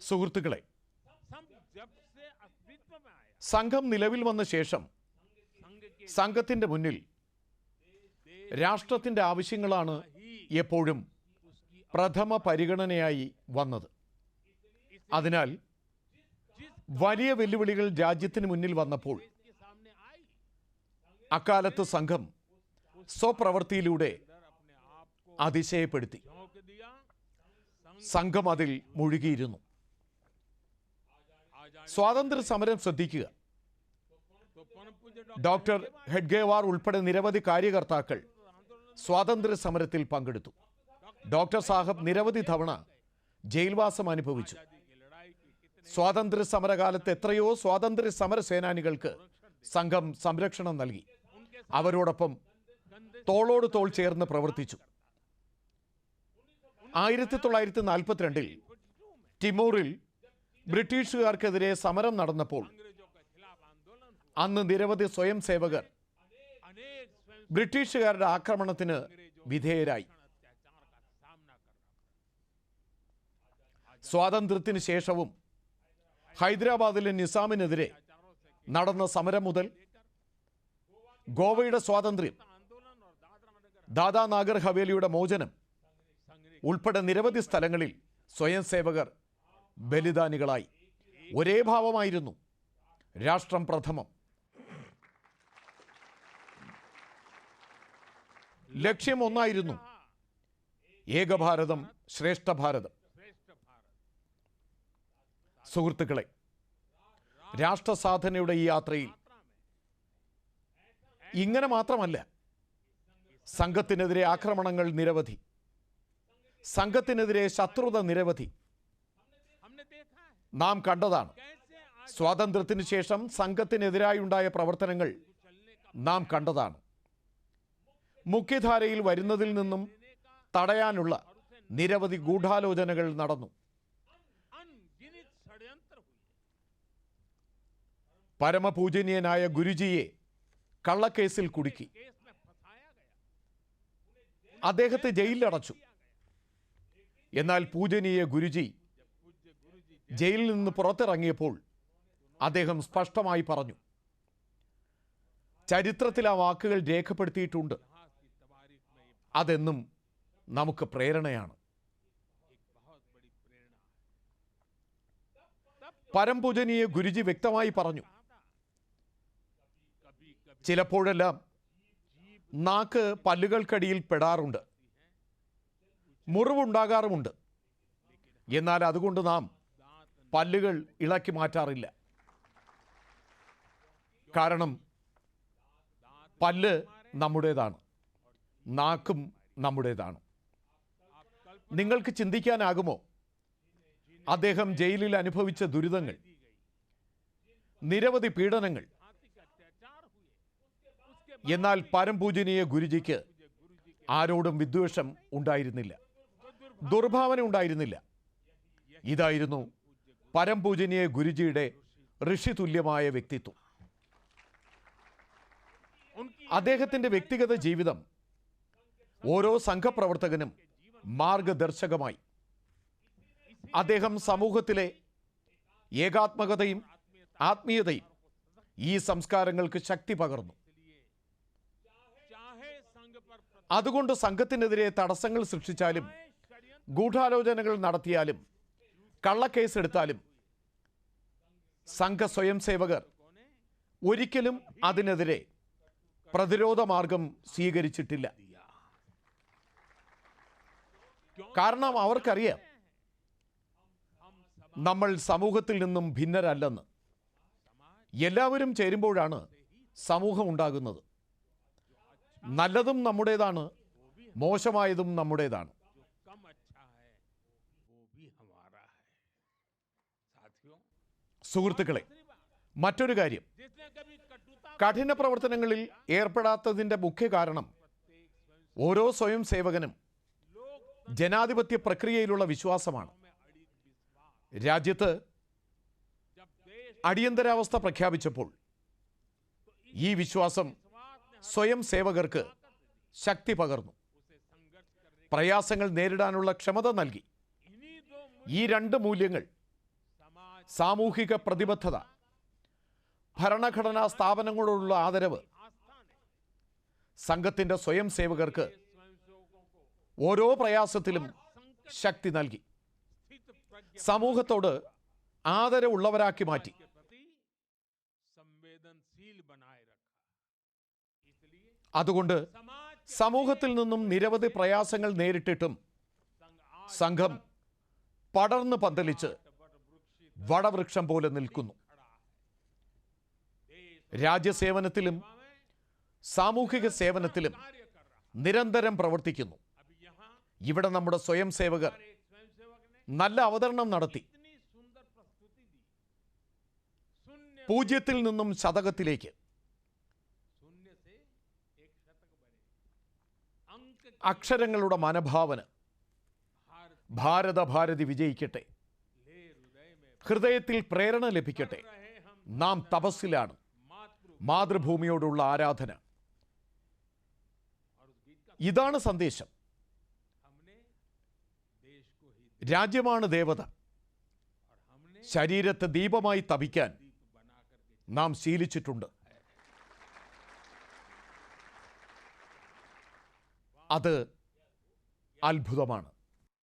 സുഹൃത്തുക്കളെ സംഘം നിലവിൽ വന്ന ശേഷം സംഘത്തിന്റെ മുന്നിൽ രാഷ്ട്രത്തിന്റെ ആവശ്യങ്ങളാണ് എപ്പോഴും പ്രഥമ പരിഗണനയായി വന്നത്. അതിനാൽ വലിയ വെല്ലുവിളികൾ രാജ്യത്തിന് മുന്നിൽ വന്നപ്പോൾ അക്കാലത്ത് സംഘം സ്വപ്രവൃത്തിയിലൂടെ അതിശയപ്പെടുത്തി. സംഘം അതിൽ മുഴുകിയിരുന്നു. സ്വാതന്ത്ര്യ സമരം ശ്രദ്ധിക്കുക. ഡോക്ടർ ഹെഡ്ഗേവാർ ഉൾപ്പെടെ നിരവധി കാര്യകർത്താക്കൾ സ്വാതന്ത്ര്യ സമരത്തിൽ പങ്കെടുത്തു. ഡോക്ടർ സാഹബ് നിരവധി തവണ ജയിൽവാസം അനുഭവിച്ചു. സ്വാതന്ത്ര്യ സമരകാലത്ത് എത്രയോ സ്വാതന്ത്ര്യ സമര സേനാനികൾക്ക് സംഘം സംരക്ഷണം നൽകി. അവരോടൊപ്പം തോളോട് തോൾ ചേർന്ന് പ്രവർത്തിച്ചു. ആയിരത്തി തൊള്ളായിരത്തി നാൽപ്പത്തിരണ്ടിൽ ടിമോറിൽ ബ്രിട്ടീഷുകാർക്കെതിരെ സമരം നടന്നപ്പോൾ അന്ന് നിരവധി സ്വയം സേവകർ ബ്രിട്ടീഷുകാരുടെ ആക്രമണത്തിന് വിധേയരായി. സ്വാതന്ത്ര്യത്തിന് ശേഷവും ഹൈദരാബാദിലെ നിസാമിനെതിരെ നടന്ന സമരം മുതൽ ഗോവയുടെ സ്വാതന്ത്ര്യം ദാദാ നാഗർ ഹവേലിയുടെ മോചനം ഉൾപ്പെടെ നിരവധി സ്ഥലങ്ങളിൽ സ്വയംസേവകർ ബലിദാനികളായി. ഒരേ ഭാവമായിരുന്നു രാഷ്ട്രം പ്രഥമം. ലക്ഷ്യം ഒന്നായിരുന്നു ഏകഭാരതം ശ്രേഷ്ഠ ഭാരതം. സുഹൃത്തുക്കളെ രാഷ്ട്ര സാധനയുടെ ഈ യാത്രയിൽ ഇങ്ങനെ മാത്രമല്ല സംഘത്തിനെതിരെ ആക്രമണങ്ങൾ നിരവധി സംഘത്തിനെതിരെ ശത്രുത നിരവധി നാം കണ്ടതാണ്. സ്വാതന്ത്ര്യത്തിന് ശേഷം സംഘത്തിനെതിരായുണ്ടായ പ്രവർത്തനങ്ങൾ നാം കണ്ടതാണ്. മുഖ്യധാരയിൽ വരുന്നതിൽ നിന്നും തടയാനുള്ള നിരവധി ഗൂഢാലോചനകൾ നടന്നു. പരമപൂജനീയനായ ഗുരുജിയെ കള്ളക്കേസിൽ കുടുക്കി. അദ്ദേഹത്തെ ജയിലിലടച്ചു. എന്നാൽ പൂജനീയ ഗുരുജി ജയിലിൽ നിന്ന് പുറത്തിറങ്ങിയപ്പോൾ അദ്ദേഹം സ്പഷ്ടമായി പറഞ്ഞു ചരിത്രത്തിൽ ആ വാക്കുകൾ രേഖപ്പെടുത്തിയിട്ടുണ്ട്. അതെന്നും നമുക്ക് പ്രേരണയാണ്. പരംപൂജനീയ ഗുരുജി വ്യക്തമായി പറഞ്ഞു ചിലപ്പോഴെല്ലാം നാക്ക് പല്ലുകൾക്കടിയിൽ പെടാറുണ്ട് മുറിവുണ്ടാകാറുമുണ്ട്. എന്നാൽ അതുകൊണ്ട് നാം പല്ലുകൾ ഇളക്കി മാറ്റാറില്ല. കാരണം പല്ല് നമ്മുടേതാണ്. നാക്കും നമ്മുടേതാണ്. നിങ്ങൾക്ക് ചിന്തിക്കാനാകുമോ? അദ്ദേഹം ജയിലിൽ അനുഭവിച്ച ദുരിതങ്ങൾ നിരവധി പീഡനങ്ങൾ. എന്നാൽ പരംപൂജനീയ ഗുരുജിക്ക് ആരോടും വിദ്വേഷം ഉണ്ടായിരുന്നില്ല. ദുർഭാവന ഉണ്ടായിരുന്നില്ല. ഇതായിരുന്നു പരംപൂജനീയ ഗുരുജിയുടെ ഋഷി തുല്യമായ വ്യക്തിത്വം. അദ്ദേഹത്തിന്റെ വ്യക്തിഗത ജീവിതം ഓരോ സംഘപ്രവർത്തകനും മാർഗദർശകമായി. അദ്ദേഹം സമൂഹത്തിലെ ഏകാത്മകതയും ആത്മീയതയും ഈ സംസ്കാരങ്ങൾക്ക് ശക്തി പകർന്നു. അതുകൊണ്ട് സംഘത്തിനെതിരെ തടസ്സങ്ങൾ സൃഷ്ടിച്ചാലും ഗൂഢാലോചനകൾ നടത്തിയാലും കള്ളക്കേസെടുത്താലും സംഘ സ്വയം സേവകർ ഒരിക്കലും അതിനെതിരെ പ്രതിരോധ മാർഗം സ്വീകരിച്ചിട്ടില്ല. കാരണം അവർക്കറിയാം നമ്മൾ സമൂഹത്തിൽ നിന്നും ഭിന്നരല്ലെന്ന്. എല്ലാവരും ചേരുമ്പോഴാണ് സമൂഹം ഉണ്ടാകുന്നത്. നല്ലതും നമ്മുടേതാണ് മോശമായതും നമ്മുടേതാണ്. സുഹൃത്തുക്കളെ മറ്റൊരു കാര്യം. കഠിന പ്രവർത്തനങ്ങളിൽ ഏർപ്പെടാത്തതിന്റെ മുഖ്യ കാരണം ഓരോ സ്വയം സേവകനും ജനാധിപത്യ പ്രക്രിയയിലുള്ള വിശ്വാസമാണ്. രാജ്യത്ത് അടിയന്തരാവസ്ഥ പ്രഖ്യാപിച്ചപ്പോൾ ഈ വിശ്വാസം സ്വയം സേവകർക്ക് ശക്തി പകർന്നു. പ്രയാസങ്ങൾ നേരിടാനുള്ള ക്ഷമത നൽകി. ഈ രണ്ട് മൂല്യങ്ങൾ സാമൂഹിക പ്രതിബദ്ധത ഭരണഘടനാ സ്ഥാപനങ്ങളോടുള്ള ആദരവ് സംഘത്തിന്റെ സ്വയം സേവകർക്ക് ഓരോ പ്രയാസത്തിലും ശക്തി നൽകി. സമൂഹത്തോട് ആദരവുള്ളവരാക്കി മാറ്റി. അതുകൊണ്ട് സമൂഹത്തിൽ നിന്നും നിരവധി പ്രയാസങ്ങൾ നേരിട്ടിട്ടും സംഘം പടർന്നു പന്തലിച്ച് വടവൃക്ഷം പോലെ നിൽക്കുന്നു. രാജ്യസേവനത്തിലും സാമൂഹിക സേവനത്തിലും നിരന്തരം പ്രവർത്തിക്കുന്നു. ഇവിടെ നമ്മുടെ സ്വയം സേവകർ നല്ല അവതരണം നടത്തി. പൂജ്യത്തിൽ നിന്നും ശതകത്തിലേക്ക്. അക്ഷരങ്ങളുടെ മനഭാവന. ഭാരത ഭാരതി വിജയിക്കട്ടെ. ഹൃദയത്തിൽ പ്രേരണ ലഭിക്കട്ടെ. നാം തപസ്സിലാണ്. മാതൃഭൂമിയോടുള്ള ആരാധന. ഇതാണ് സന്ദേശം. രാജ്യമാണ് ദേവത. ശരീരത്തെ ദീപമായി തപിക്കാൻ നാം ശീലിച്ചിട്ടുണ്ട്. അത് അത്ഭുതമാണ്.